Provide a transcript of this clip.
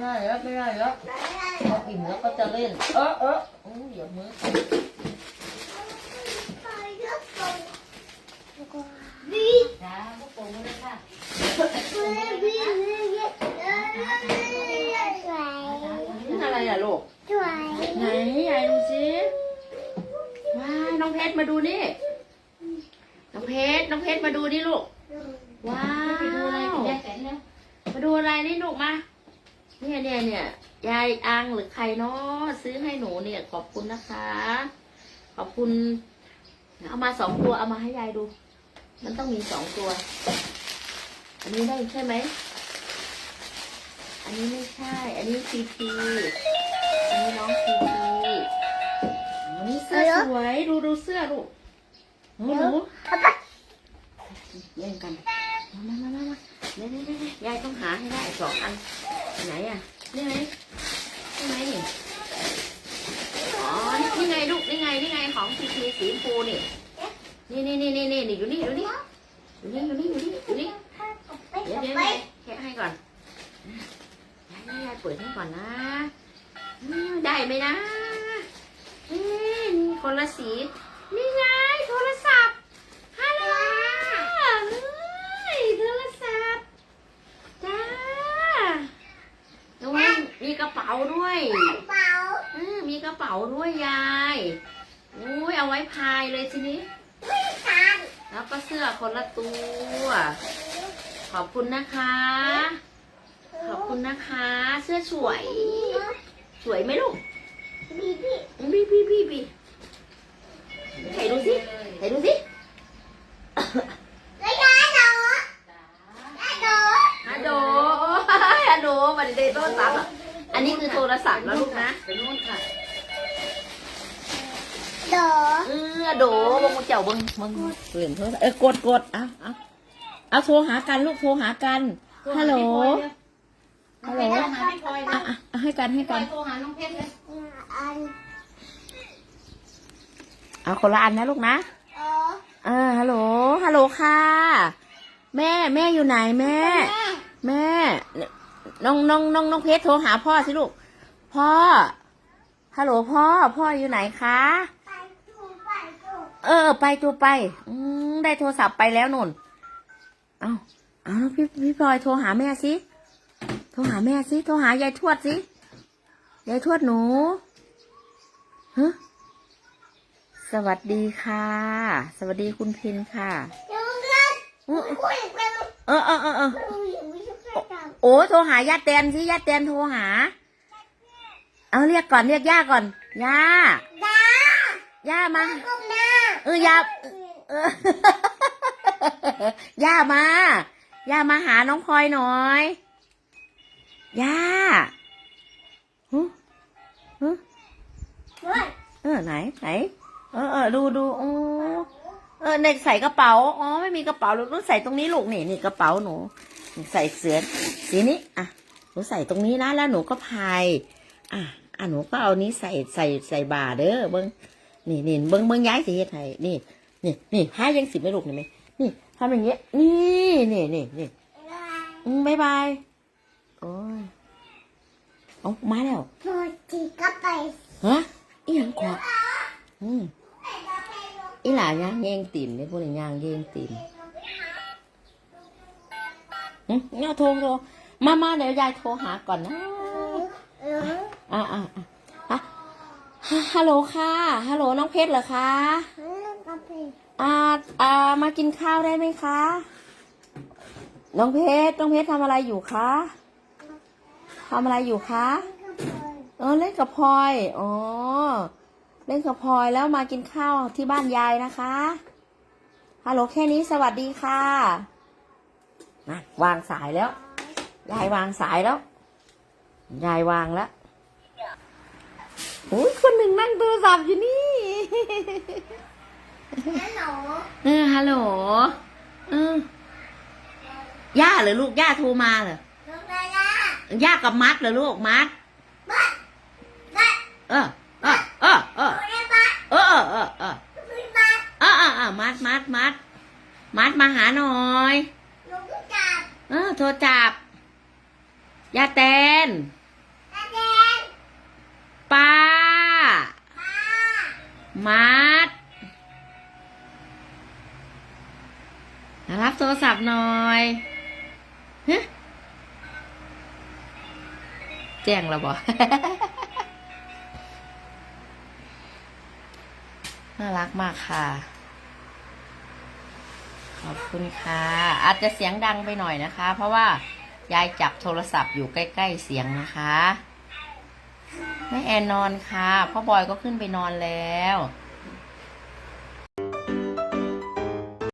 แล้วพออิ่มแล้วก็จะเล่น เออเออโอ้ยอย่ามือจ้าพวกโป่งเลยค่ะนี่อะไรอะลูกไหนยายดูสิว้ายน้องเพชรมาดูนี่ น้องเพชรน้องเพชรมาดูนี่ลูก ว้าวไปดูอะไรกับยายแตนแล้วมาดูอะไรนี่ลูกมา เนี่ยเนี่ยเนี่ยยายอังหรือใครเนาะซื้อให้หนูเนี่ย ขอบคุณนะคะ ขอบคุณ เอามาสองตัวเอามาให้ยายดู มันต้องมีสองตัว อันนี้ได้ใช่ไหมอันนี้ไม่ใช่ อันนี้พีพีอันนี้น้องพีพีอันนี้เสื้อสวยดูดูเสื้อลูกหนูหนูเล่นกัน มามามามามาเดี๋ยวเดี๋ยวเดี๋ยวยายต้องหาให้ได้สองอัน ไหนอะนี่ไงนี่ไงนี่อ๋อนี่ไงลูกนี่ไงนี่ไงของพีพีสีชมพูนี่นี่นี่นี่นี่นี่นี่อยู่นี่อยู่นี่อยู่นี่อยู่นี่อยู่นี่อยู่นี่เดี๋ยวเดี๋ยวแค่ให้ก่อนยายยายเปิดให้ก่อนนะได้ไหมนะเอ๊ะนี่คนละสีนี่ไงโทรศัพท์ฮัลโหลเฮ้ยโทรศัพท์จ้าดูมีก ระเป๋าด้วยเออมีกระเป๋าด้วยยายอุ้ยเอาไว้พายเลยทีนี้แล้วก็เสื้อคนละตัว ขอบคุณนะคะ ขอบคุณนะคะ เสื้อสวย สวยไหมลูกพี่พี่พี่พี่ถ่ายดูสิถ่ายดูสิฮัลโหลฮัลโหลวันเดย์โทรศัพท์อะ อันนี้คือโทรศัพท์แล้วลูกนะไปนู่นค่ะเออโดบงเจ้าเบิ้งมึงเล่นโทรศัพท์เออกดกดเอาเอาเอาโทรหากันลูกโทรหากันฮัลโหลฮัลโหลโทรหาพี่พลอยอะนะอะอะให้กันให้พี่พลกัอนยโทรหาน้องเพชรเลยเอาคนละอันนะลูกนะเออฮัลโหลฮัลโหลค่ะ แม่แม่อยู่ไหนแม่ แม่ น้องน้องน้องน้องเพชรโทรหาพ่อสิลูก พ่อ ฮัลโหลพ่อ พ่ออยู่ไหนคะเออ ไปตัวไป อืมได้โทรศัพท์ไปแล้วนุ่น เอาเอาน้องพี่พี่พลอยโทรหาแม่สิ โทรหาแม่สิ โทรหายายทวดสิ ยายทวดหนูฮะสวัสดีค่ะ สวัสดีคุณพินค่ะเออเออเออเออเออ โอ้โทรหาญาติแตนสิญาติแตนโทรหา เอาเรียกก่อนเรียกย่าก่อนย่าย่ามา เออย่าเออย่ามาย่ามาหาน้องพลอยหน่อยย่าฮึฮึเออไหนไหนเออเออดูดูโอ้เออเด็กใส่กระเป๋าอ๋อไม่มีกระเป๋าลูกหนูใส่ตรงนี้ลูกนี่นี่กระเป๋าหนู นี่ใส่เสือสีนี้อะหนูใส่ตรงนี้นะแล้วหนูก็พายอะอะหนูก็เอานี้ใส่ใส่ใส่บาเด้อเบิ้งนี่นี่เบิ้งเบิ้งย้ายสีเฮ็ดให้นี่นี่นี่พายยังสิบไม่ลูกเห็นไหมนี่ทำอย่างเงี้ยนี่นี่นี่นี่อืมบายบายโอ้ยเอามาแล้วฮะอีหยังกว่าอืมอีหลาย่างเย่งติ่มเนี่ยพวกนี้ย่างเย่งติ่มอืม เนี่ยโทรโทรมามาเดี๋ยวยายโทรหาก่อนนะอ่าอ่าอ่าอะฮัลโหลค่ะ ฮัลโหลน้องเพชรเหรอคะอ่าอ่ามากินข้าวได้ไหมคะ น้องเพชร น้องเพชรทำอะไรอยู่คะทำอะไรอยู่คะ เออเล่นกับพลอย อ๋อ เล่นกับพลอยแล้วมากินข้าวที่บ้านยายนะคะ ฮัลโหลแค่นี้สวัสดีค่ะ นะ วางสายแล้ว ยายวางสายแล้ว ยายวางแล้วโอ้ยคนหนึ่งนั่งโทรศัพท์อยู่นี่เออฮัลโหลเออย่าเหรอลูกย่าโทรมาเหรอย่ากับมัดเหรอลูกมัดเออเออเออเออเออเออเออเออเออเออเออมัดมัดมัดมัดมาหาหน่อย เออโทรจับยาแตนป้า มัดรับโทรศัพท์หน่อยฮะแจ้งเราบอน่ารักมากค่ะ ขอบคุณค่ะ อาจจะเสียงดังไปหน่อยนะคะ เพราะว่ายายจับโทรศัพท์อยู่ใกล้ ๆ เสียงนะคะแม่แอนนอนค่ะพ่อบอยก็ขึ้นไปนอนแล้ว